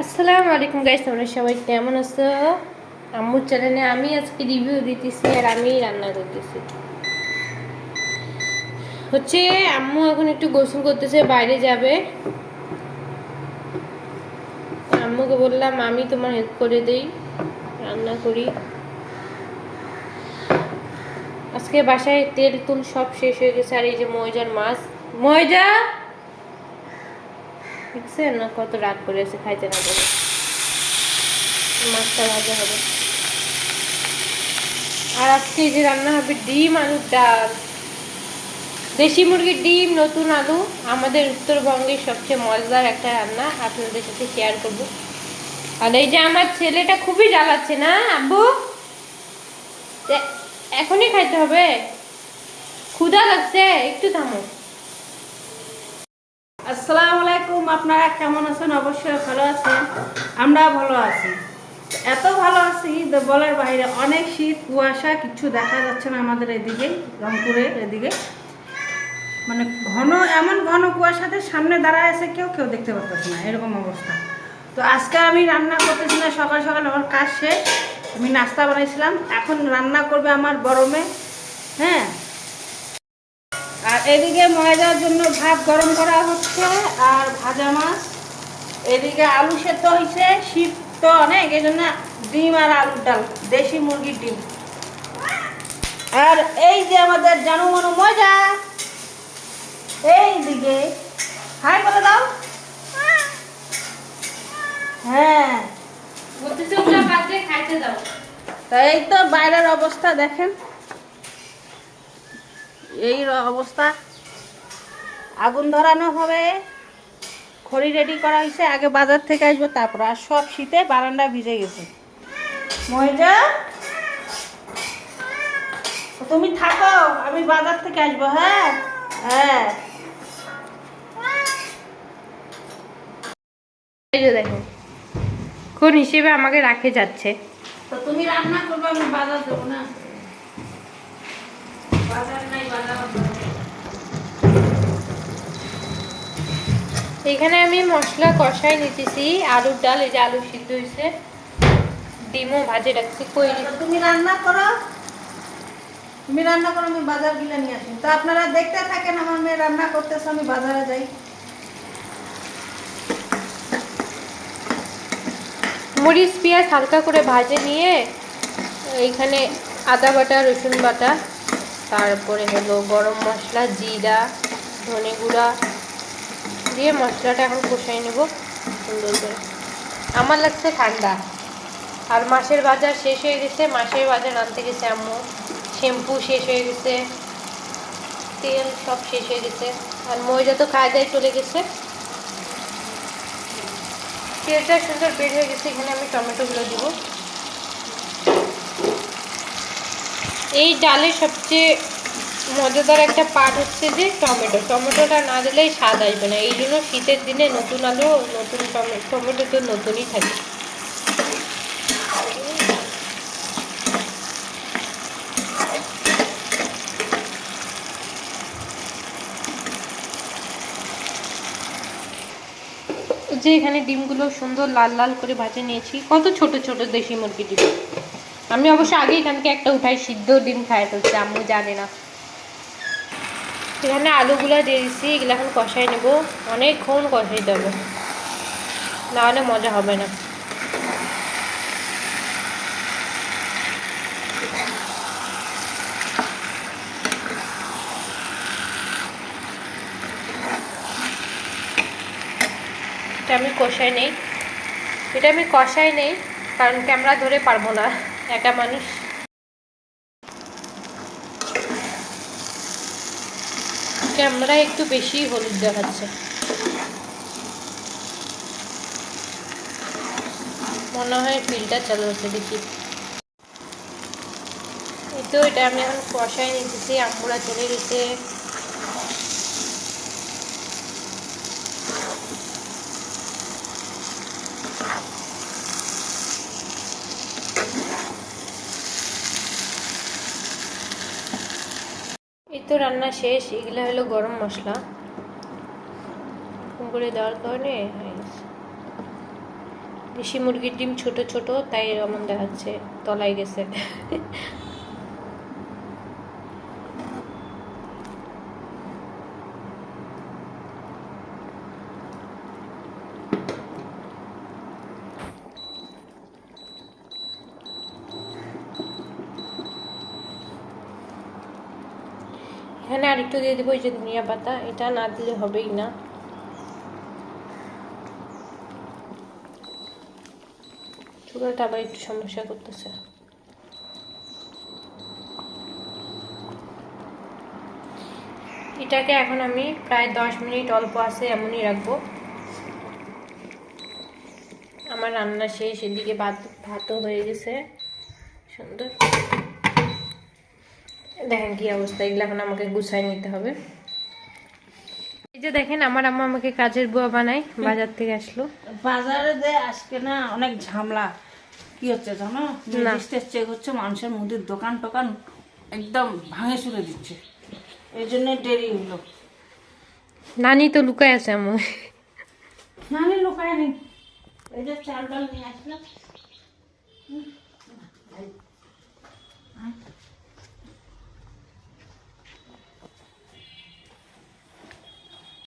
আসসালামু আলাইকুম গাইস, তোমরা সবাই কেমন আছো? আম্মুর চ্যানেলে আমি আজকে রিভিউ দিতেছি আর আমি রান্না করতেছি। হচ্ছে আম্মু এখন একটু গোসল করতেছে, বাইরে যাবে। আম্মুকে বললাম, আমি তোমার হেল্প করে দেই, রান্না করি। আজকে বাসায় তেল তুল সব শেষ হয়ে গেছে, আর এই যে ময়জার মাছ। ময়জা দেখছেন? কত রাগ করে আছে খাইতে না বলে মাছটা ভাজা হবে। আর আজকে যে রান্না হবে ডিম আলুর ডাল। দেশি মুরগির ডিম, নতুন আলু। আমাদের উত্তরবঙ্গের সবচেয়ে মজাদার একটা রান্না আপনাদের সাথে শেয়ার করব। আর এই যে আমার ছেলেটা খুবই জ্বালাচ্ছে, না, আব্বু? এখনই খাইতে হবে? ক্ষুধা লাগছে, একটু থামো। আসসালামু আলাইকুম, আপনারা কেমন আছেন? অবশ্যই ভালো আছেন। আমরা ভালো আছি। এত ভালো আছি বলার বাইরে অনেক শীত, কুয়াশা, কিছু দেখা যাচ্ছে না আমাদের এদিকে, রংপুরের এদিকে। মানে ঘন, এমন ঘন কুয়াশাতে সামনে দাঁড়ায় আছে, কেউ কেউ দেখতে পাচ্ছে না, এরকম অবস্থা। তো আজকে আমি রান্না করতেছি না, সকাল সকাল আমার কাজ শেষ। আমি নাস্তা বানাইছিলাম, এখন রান্না করবে আমার গরমে হ্যাঁ আর এদিকে ময়দার জন্য ভাত গরম করা হচ্ছে আর ভাজা মাছ। এদিকে আলু সেদ্ধ হয়েছে শীত তো অনেক এই জন্য ডিম আর আলুর ডাল দেশি মুরগির ডিম। আর এই যে আমাদের জানু মানু মজা এই দিকে হাই বলে দাও। হ্যাঁ। বলতেছে ওগুলো খাইতে দাও। তা এই তো বাইরের অবস্থা দেখেন। এই অবস্থা। আগুন ধরানো হবে। খড়ি রেডি করা হয়েছে, আগে বাজার থেকে আসব, তারপর আর সব শীতে বারান্দা ভিজে গেছে। মহিজা তুমি থাকো, আমি বাজার থেকে আসব হ্যাঁ? হ্যাঁ। এই যে দেখো হিসেবে আমাকে রাখে যাচ্ছে। তো তুমি রান্না করবে, আমি বাজার দেবো না। বাজার। এখানে আমি মশলা কষাই নিতেছি আলুর ডাল এই যে আলু সিদ্ধ হয়েছে। ডিমও ভাজে রাখছি কই তো তুমি রান্না করো। তুমি রান্না করো আমি বাজার গিলে নিয়ে আসি। তো আপনারা দেখতে থাকেন আমার মেয়ে রান্না করতেছে আমি বাজারে যাই। মরিচ পেঁয়াজ হালকা করে ভাজে নিয়ে এইখানে আদা বাটা রসুন বাটা তারপরে হলো গরম মশলা, জিরা, ধনে গুঁড়া দিয়ে মশলাটা এখন কষাই নেব সুন্দর করে। আমার লাগছে ঠান্ডা। আর মাছের বাজার শেষ হয়ে গেছে, মাছের বাজার আনতে গেছে আম্মু। শ্যাম্পু শেষ হয়ে গেছে, তেল সব শেষ হয়ে গেছে। আর ময়দা তো খায় দায় চলে গেছে। তেলটা সুন্দর বের হয়ে গেছে, এখানে আমি টমেটোগুলো দিব। এই ডালের সবচেয়ে মজাদার একটা পার্ট হচ্ছে যে টমেটো। টমেটোটা না দিলেই স্বাদ আসবে না। এই জন্য শীতের দিনে নতুন আলু নতুন টমেটো টমেটো তো নতুনই থাকে। যে এখানে ডিমগুলো সুন্দর লাল লাল করে ভাজে নিয়েছি। কত ছোট ছোট দেশি মুরগি ডিম। আমি অবশ্য আগে এখান থেকে একটা উঠাই, সিদ্ধ ডিম খাই ফেলছি আম্মু জানে না। এখানে আলুগুলো দিয়ে দিচ্ছি এগুলো এখন কষাই নেব। অনেকক্ষণ কষাই দেবো নাহলে মজা হবে না। এটা আমি কষাই নেই। এটা আমি কষাই নেই, কারণ ক্যামেরা ধরে পারব না। একা মানুষ। ক্যামেরায় একটু বেশি হলুদ দেখাচ্ছে। মনে হয় ফিল্টার চালু হচ্ছে, দেখি। এই তো এটা আমি এখন কষাই নিতেছি আম্বুরা চলে গেছে। এই তো রান্না শেষ, এগুলো হলো গরম মশলা। করে দেওয়ার কারণে দেশি মুরগির ডিম ছোট ছোট, তাই এমন দেখাচ্ছে, তলায় গেছে। এখানে আরেকটু দিয়ে দেবো, এই যে ধনিয়া পাতা, এটা না দিলে হবেই না। চুলাটা আবার একটু সমস্যা করতেছে। এটাকে এখন আমি প্রায় দশ মিনিট অল্প আছে এমনই রাখব। আমার রান্না শেষ, এদিকে ভাত, ভাতও হয়ে গেছে। সুন্দর। দেখেন কি অবস্থা এগুলো এখন আমাকে গুছাই নিতে হবে। এই যে দেখেন আমার আম্মা আমাকে কাজের বুয়া বানায় বাজার থেকে আসলো। বাজারে যে আজকে না অনেক ঝামেলা। কি হচ্ছে জানো। রেজিস্টার চেক হচ্ছে মানুষের মুদির দোকান টোকান একদম ভাঙে চুরে দিচ্ছে। এই জন্য দেরি হলো। নানি তো লুকায় আছে আমার। নানি লোকায় নেই। এই যে চাল ডাল নিয়ে আসলাম